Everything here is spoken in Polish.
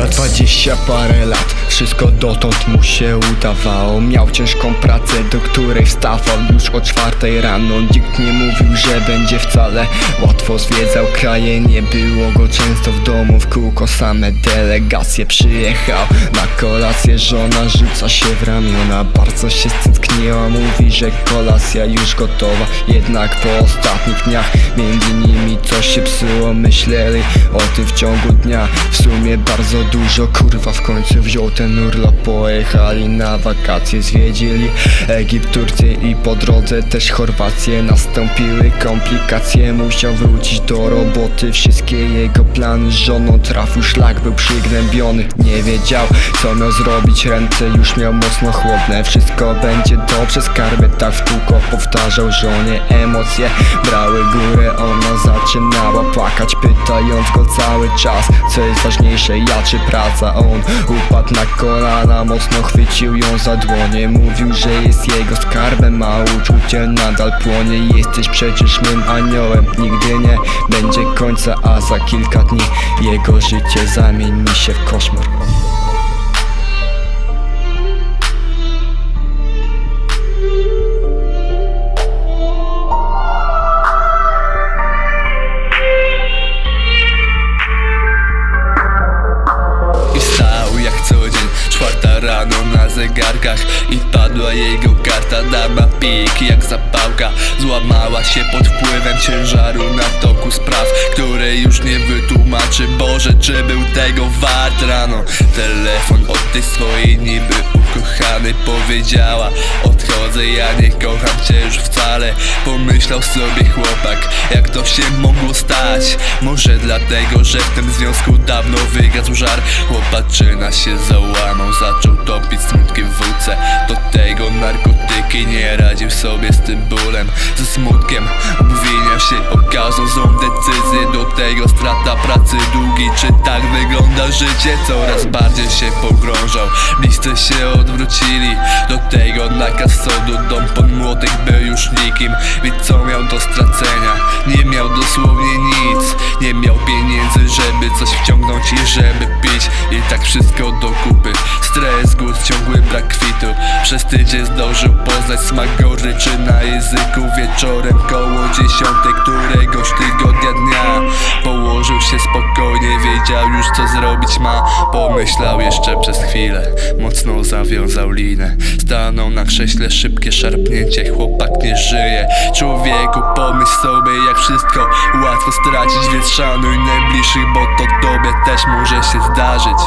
Miał dwadzieścia parę lat, wszystko dotąd mu się udawało. Miał ciężką pracę, do której wstawał już o czwartej rano. Nikt nie mówił, że będzie wcale łatwo. Zwiedzał kraje Nie było go często w domu, w kółko same delegacje Przyjechał. Na kolację, żona rzuca się w ramiona. Bardzo się stęskniła, mówi, że kolacja już gotowa. Jednak po ostatnich dniach między nimi coś się psuło. Myśleli o tym w ciągu dnia. W sumie bardzo dużo, kurwa w końcu wziął ten urlop Pojechali na wakacje, zwiedzili Egipt, Turcję i po drodze też Chorwację. Nastąpiły komplikacje, musiał wrócić do roboty. Wszystkie jego plany z żoną trafił szlak, był przygnębiony. Nie wiedział co miał zrobić, ręce już miał mocno chłodne. Wszystko będzie dobrze, skarbę tak w kółko powtarzał żonie Emocje. Brały górę, ona zaczynała płakać Pytając go cały czas, co jest ważniejsze, ja czy praca. On upadł na kolana, mocno chwycił ją za dłonie. Mówił, że jest jego skarbem, a uczucie nadal płonie. Jesteś przecież mym aniołem, nigdy nie będzie końca A za kilka dni jego życie zamieni się w koszmar zegarkach I padła jego karta, dama pik jak zapałka. Złamała się pod wpływem ciężaru na toku spraw Które już nie wytłumaczy, Boże czy był tego wart? Rano Telefon od tej swojej niby ukochany powiedziała. Odchodzę, ja nie kocham cię już wcale. Pomyślał sobie chłopak, jak to się mogło stać. Może dlatego, że w tym związku dawno wygasł żar. Chłopaczyna się załamał, zaczął topić smutki w wódce. Do tego narkotyki nie radził sobie z tym bólem. Ze smutkiem obwiniał się o każdą złą decyzję. Do tego strata pracy długi Czy tak wygląda życie? Coraz bardziej się pogrążał Bliscy się odwrócili. Do tego nakaz sądu Dom pod młodych był już nikim. Więc co miał do stracenia? Nie miał dosłownie nic. Nie miał pieniędzy, żeby coś wciągnąć i żeby pić. I tak wszystko do kupy ciągły brak kwitu. Przez tydzień zdążył poznać smak goryczy na języku. Wieczorem koło dziesiątej któregoś tygodnia dnia. Położył się spokojnie, wiedział już co zrobić ma. Pomyślał jeszcze przez chwilę, mocno zawiązał linę. Stanął na krześle, szybkie szarpnięcie, chłopak nie żyje. Człowieku pomyśl sobie jak wszystko łatwo stracić. Więc szanuj najbliższych, bo to tobie też może się zdarzyć